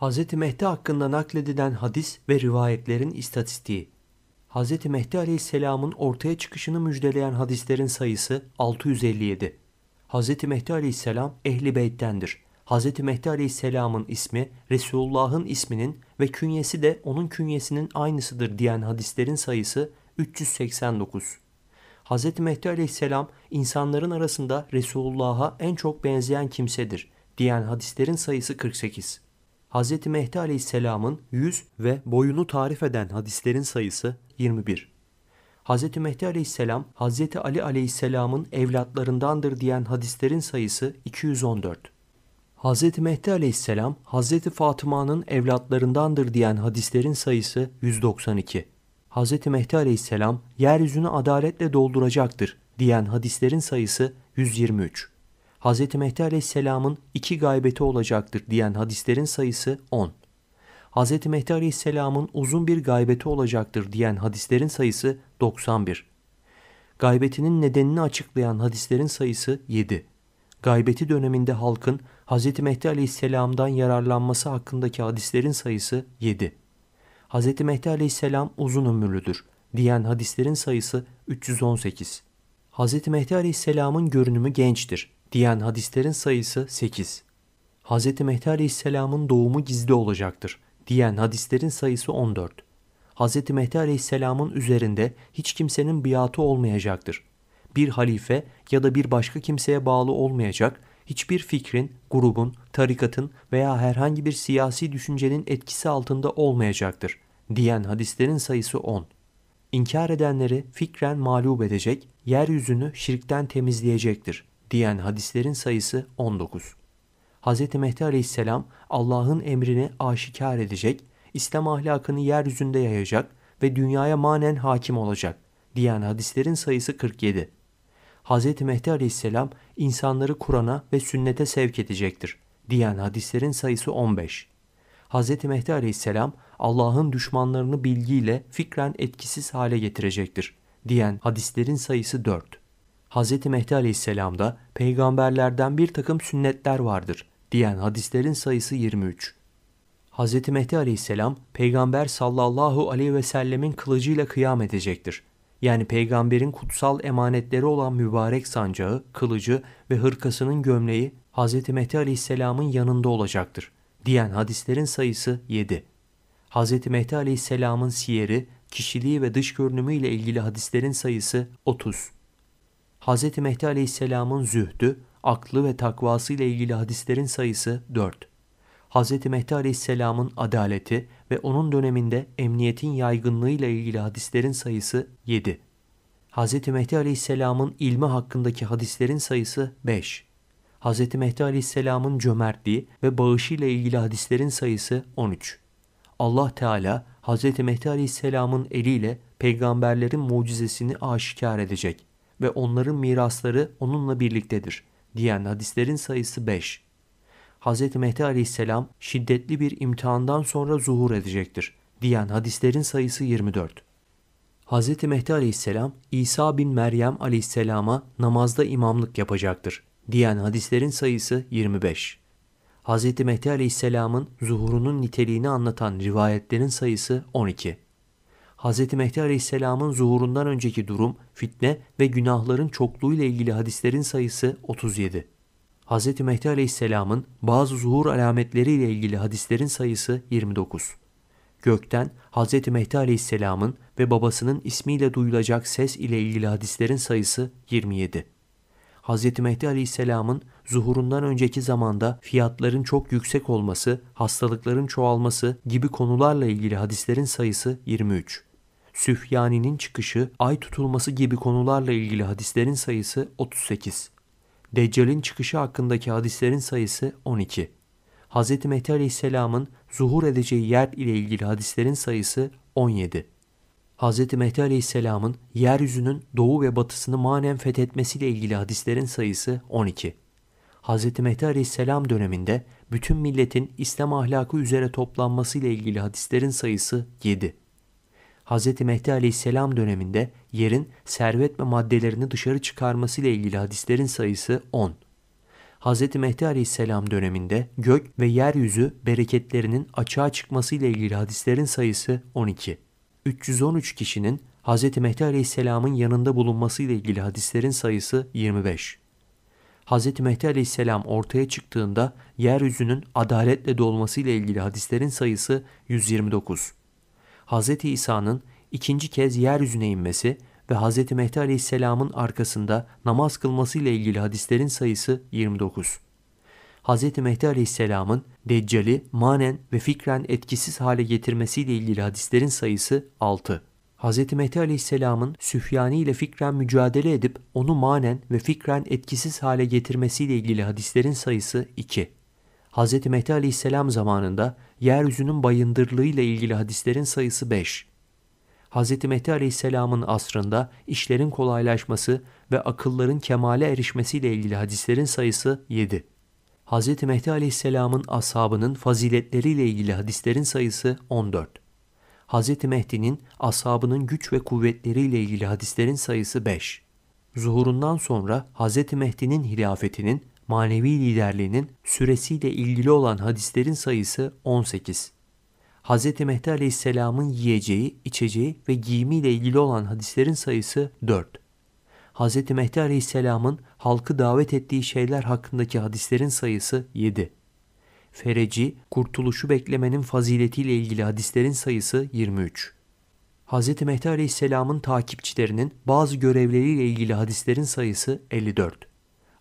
Hz. Mehdi hakkında nakledilen hadis ve rivayetlerin istatistiği. Hz. Mehdi Aleyhisselam'ın ortaya çıkışını müjdeleyen hadislerin sayısı 657. Hz. Mehdi Aleyhisselam Ehli Beyt'tendir. Hz. Mehdi Aleyhisselam'ın ismi Resulullah'ın isminin ve künyesi de onun künyesinin aynısıdır diyen hadislerin sayısı 389. Hz. Mehdi Aleyhisselam insanların arasında Resulullah'a en çok benzeyen kimsedir diyen hadislerin sayısı 48. Hz. Mehdi Aleyhisselam'ın yüz ve boyunu tarif eden hadislerin sayısı 21. Hz. Mehdi Aleyhisselam, Hz. Ali Aleyhisselam'ın evlatlarındandır diyen hadislerin sayısı 214. Hz. Mehdi Aleyhisselam, Hz. Fatıma'nın evlatlarındandır diyen hadislerin sayısı 192. Hz. Mehdi Aleyhisselam, yeryüzünü adaletle dolduracaktır diyen hadislerin sayısı 123. Hz. Mehdi Aleyhisselam'ın iki gaybeti olacaktır diyen hadislerin sayısı 10. Hz. Mehdi Aleyhisselam'ın uzun bir gaybeti olacaktır diyen hadislerin sayısı 91. Gaybetinin nedenini açıklayan hadislerin sayısı 7. Gaybeti döneminde halkın Hz. Mehdi Aleyhisselam'dan yararlanması hakkındaki hadislerin sayısı 7. Hz. Mehdi Aleyhisselam uzun ömürlüdür diyen hadislerin sayısı 318. Hz. Mehdi Aleyhisselam'ın görünümü gençtir diyen hadislerin sayısı 8. Hz. Mehdi Aleyhisselam'ın doğumu gizli olacaktır diyen hadislerin sayısı 14. Hz. Mehdi Aleyhisselam'ın üzerinde hiç kimsenin biatı olmayacaktır. Bir halife ya da bir başka kimseye bağlı olmayacak, hiçbir fikrin, grubun, tarikatın veya herhangi bir siyasi düşüncenin etkisi altında olmayacaktır diyen hadislerin sayısı 10. İnkar edenleri fikren mağlup edecek, yeryüzünü şirkten temizleyecektir diyen hadislerin sayısı 19. Hz. Mehdi Aleyhisselam Allah'ın emrini aşikar edecek, İslam ahlakını yeryüzünde yayacak ve dünyaya manen hakim olacak diyen hadislerin sayısı 47. Hz. Mehdi Aleyhisselam insanları Kur'an'a ve sünnete sevk edecektir diyen hadislerin sayısı 15. Hz. Mehdi Aleyhisselam Allah'ın düşmanlarını bilgiyle fikren etkisiz hale getirecektir diyen hadislerin sayısı 4. Hz. Mehdi Aleyhisselam'da peygamberlerden bir takım sünnetler vardır diyen hadislerin sayısı 23. Hz. Mehdi Aleyhisselam peygamber sallallahu aleyhi ve sellemin kılıcıyla kıyam edecektir. Yani peygamberin kutsal emanetleri olan mübarek sancağı, kılıcı ve hırkasının gömleği Hz. Mehdi Aleyhisselam'ın yanında olacaktır diyen hadislerin sayısı 7. Hz. Mehdi Aleyhisselam'ın siyeri, kişiliği ve dış görünümü ile ilgili hadislerin sayısı 30. Hz. Mehdi Aleyhisselam'ın zühdü, aklı ve takvası ile ilgili hadislerin sayısı 4. Hz. Mehdi Aleyhisselam'ın adaleti ve onun döneminde emniyetin yaygınlığı ile ilgili hadislerin sayısı 7. Hz. Mehdi Aleyhisselam'ın ilmi hakkındaki hadislerin sayısı 5. Hz. Mehdi Aleyhisselam'ın cömertliği ve bağışı ile ilgili hadislerin sayısı 13. Allah Teala Hz. Mehdi Aleyhisselam'ın eliyle peygamberlerin mucizesini aşikar edecek ve onların mirasları onunla birliktedir diyen hadislerin sayısı 5. Hz. Mehdi Aleyhisselam şiddetli bir imtihandan sonra zuhur edecektir diyen hadislerin sayısı 24. Hz. Mehdi Aleyhisselam İsa bin Meryem Aleyhisselam'a namazda imamlık yapacaktır diyen hadislerin sayısı 25. Hz. Mehdi Aleyhisselam'ın zuhurunun niteliğini anlatan rivayetlerin sayısı 12. Hz. Mehdi Aleyhisselam'ın zuhurundan önceki durum, fitne ve günahların çokluğu ile ilgili hadislerin sayısı 37. Hz. Mehdi Aleyhisselam'ın bazı zuhur alametleri ile ilgili hadislerin sayısı 29. Gökten Hz. Mehdi Aleyhisselam'ın ve babasının ismiyle duyulacak ses ile ilgili hadislerin sayısı 27. Hz. Mehdi Aleyhisselam'ın zuhurundan önceki zamanda fiyatların çok yüksek olması, hastalıkların çoğalması gibi konularla ilgili hadislerin sayısı 23. Süfyani'nin çıkışı, ay tutulması gibi konularla ilgili hadislerin sayısı 38. Deccal'in çıkışı hakkındaki hadislerin sayısı 12. Hz. Mehdi Aleyhisselam'ın zuhur edeceği yer ile ilgili hadislerin sayısı 17. Hz. Mehdi Aleyhisselam'ın yeryüzünün doğu ve batısını manen fethetmesiyle ilgili hadislerin sayısı 12. Hz. Mehdi Aleyhisselam döneminde bütün milletin İslam ahlakı üzere toplanmasıyla ilgili hadislerin sayısı 7. Hz. Mehdi Aleyhisselam döneminde yerin servet ve maddelerini dışarı çıkarmasıyla ilgili hadislerin sayısı 10. Hz. Mehdi Aleyhisselam döneminde gök ve yeryüzü bereketlerinin açığa çıkması ile ilgili hadislerin sayısı 12. 313 kişinin Hz. Mehdi Aleyhisselam'ın yanında bulunması ile ilgili hadislerin sayısı 25. Hz. Mehdi Aleyhisselam ortaya çıktığında yeryüzünün adaletle dolması ile ilgili hadislerin sayısı 129. Hz. İsa'nın ikinci kez yeryüzüne inmesi ve Hz. Mehdi Aleyhisselam'ın arkasında namaz kılması ile ilgili hadislerin sayısı 29. Hz. Mehdi Aleyhisselam'ın Deccal'i manen ve fikren etkisiz hale getirmesiyle ilgili hadislerin sayısı 6. Hz. Mehdi Aleyhisselam'ın Süfyani ile fikren mücadele edip onu manen ve fikren etkisiz hale getirmesiyle ilgili hadislerin sayısı 2. Hz. Mehdi Aleyhisselam zamanında yeryüzünün bayındırlığı ile ilgili hadislerin sayısı 5. Hz. Mehdi Aleyhisselam'ın asrında işlerin kolaylaşması ve akılların kemale erişmesiyle ilgili hadislerin sayısı 7. Hz. Mehdi Aleyhisselam'ın ashabının faziletleriyle ilgili hadislerin sayısı 14. Hz. Mehdi'nin ashabının güç ve kuvvetleriyle ilgili hadislerin sayısı 5. Zuhurundan sonra Hz. Mehdi'nin hilafetinin, manevi liderliğinin süresiyle ilgili olan hadislerin sayısı 18. Hz. Mehdi Aleyhisselam'ın yiyeceği, içeceği ve giyimiyle ilgili olan hadislerin sayısı 4. Hz. Mehdi Aleyhisselam'ın halkı davet ettiği şeyler hakkındaki hadislerin sayısı 7. Fereci, kurtuluşu beklemenin faziletiyle ilgili hadislerin sayısı 23. Hz. Mehdi Aleyhisselam'ın takipçilerinin bazı görevleriyle ilgili hadislerin sayısı 54.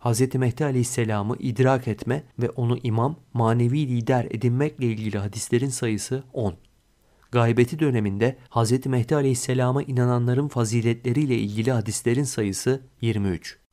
Hz. Mehdi Aleyhisselam'ı idrak etme ve onu imam, manevi lider edinmekle ilgili hadislerin sayısı 10. Gaybeti döneminde Hz. Mehdi Aleyhisselam'a inananların faziletleriyle ilgili hadislerin sayısı 23.